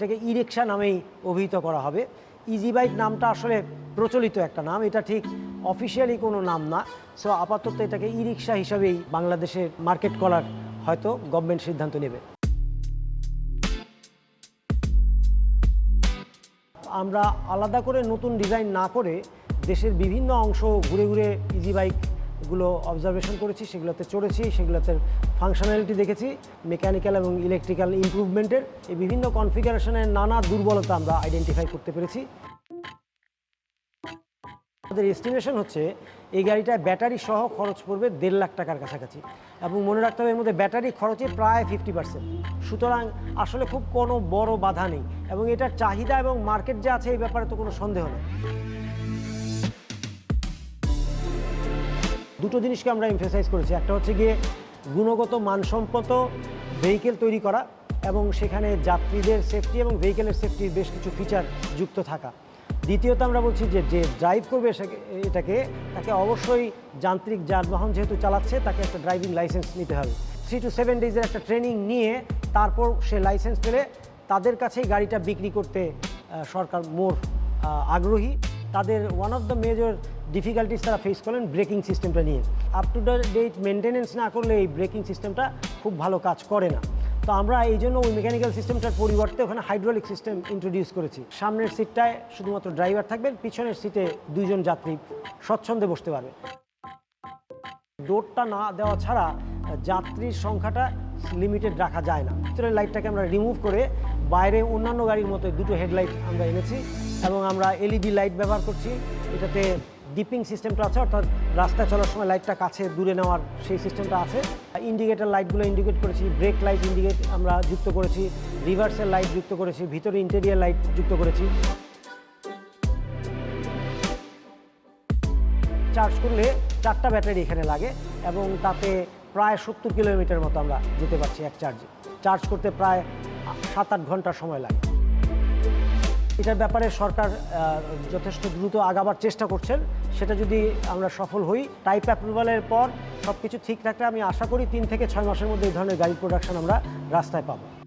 এটাকে ই রিক্সা নামেই অভিহিত করা হবে। ইজি বাইক নামটা আসলে প্রচলিত একটা নাম, এটা ঠিক অফিসিয়ালি কোনো নাম না। সো আপাতত এটাকে ই রিক্সা হিসাবেই বাংলাদেশে মার্কেট করার হয়তো গভর্নমেন্ট সিদ্ধান্ত নেবে। আমরা আলাদা করে নতুন ডিজাইন না করে দেশের বিভিন্ন অংশ ঘুরে ঘুরে ইজি বাইকগুলো অবজারভেশন করেছি, সেগুলোতে চড়েছি, সেগুলোতে ফাংশনালিটি দেখেছি মেকানিক্যাল এবং ইলেকট্রিক্যাল ইমপ্রুভমেন্টের এই বিভিন্ন কনফিগারেশনের নানা দুর্বলতা আমরা আইডেন্টিফাই করতে পেরেছি। আমাদের এস্টিমেশন হচ্ছে, এই গাড়িটায় ব্যাটারি সহ খরচ পড়বে দেড় লাখ টাকার কাছাকাছি এবং মনে রাখতে হবে এর মধ্যে ব্যাটারি খরচে প্রায় ফিফটি পার্সেন্ট সুতরাং আসলে খুব কোনো বড় বাধা নেই এবং এটার চাহিদা এবং মার্কেট যে আছে এই ব্যাপারে তো কোনো সন্দেহ নেই। দুটো জিনিসকে আমরা এমফেসাইজ করেছি। একটা হচ্ছে গিয়ে গুণগত মানসম্মত ভেহিকেল তৈরি করা এবং সেখানে যাত্রীদের সেফটি এবং ভেহিকেলের সেফটির বেশ কিছু ফিচার যুক্ত থাকা। দ্বিতীয়ত আমরা বলছি যে যে ড্রাইভ করবে এটাকে, তাকে অবশ্যই যান্ত্রিক যানবাহন যেহেতু চালাচ্ছে, তাকে একটা ড্রাইভিং লাইসেন্স নিতে হবে। থ্রি টু সেভেন ডেজের একটা ট্রেনিং নিয়ে তারপর সে লাইসেন্স পেলে তাদের কাছেই গাড়িটা বিক্রি করতে সরকার মোর আগ্রহী। তাদের one of the major difficulties তারা ফেস করেন ব্রেকিং সিস্টেমটা নিয়ে। আপ টু ডেট মেনটেনেন্স না করলে এই ব্রেকিং সিস্টেমটা খুব ভালো কাজ করে না। তো আমরা এই জন্য ওই মেকানিক্যাল সিস্টেমটার পরিবর্তে ওখানে হাইড্রোলিক সিস্টেম ইন্ট্রোডিউস করেছি। সামনের সিটটায় শুধুমাত্র ড্রাইভার থাকবেন, পিছনের সিটে দুইজন যাত্রী স্বচ্ছন্দে বসতে পারবে। ডোরটা না দেওয়া ছাড়া, যাত্রীর সংখ্যাটা লিমিটেড রাখা যায় না। ভিতরের লাইটটাকে আমরা রিমুভ করে বাইরে অন্যান্য গাড়ির মতো দুটো হেডলাইট আমরা এনেছি এবং আমরা এলইডি লাইট ব্যবহার করছি। এটাতে ডিপিং সিস্টেমটা আছে, অর্থাৎ রাস্তায় চলার সময় লাইটটা কাছে দূরে নেওয়ার সেই সিস্টেমটা আছে। ইন্ডিকেটার লাইটগুলো ইন্ডিকেট করেছি ব্রেক লাইট ইন্ডিকেট আমরা যুক্ত করেছি রিভার্সের লাইট যুক্ত করেছি, ভিতরে ইন্টেরিয়ার লাইট যুক্ত করেছি। চার্জ করলে চারটা ব্যাটারি এখানে লাগে এবং তাতে প্রায় সত্তর কিলোমিটার মতো আমরা যেতে পারছি এক চার্জে। চার্জ করতে প্রায় সাত আট ঘণ্টা সময় লাগে। এটার ব্যাপারে সরকার যথেষ্ট দ্রুত আগাবার চেষ্টা করছেন। সেটা যদি আমরা সফল হই টাইপ অ্যাপ্রুভালের পর সব কিছু ঠিক থাকলে আমি আশা করি তিন থেকে ছয় মাসের মধ্যে এই ধরনের গাড়ি প্রোডাকশন আমরা রাস্তায় পাবো।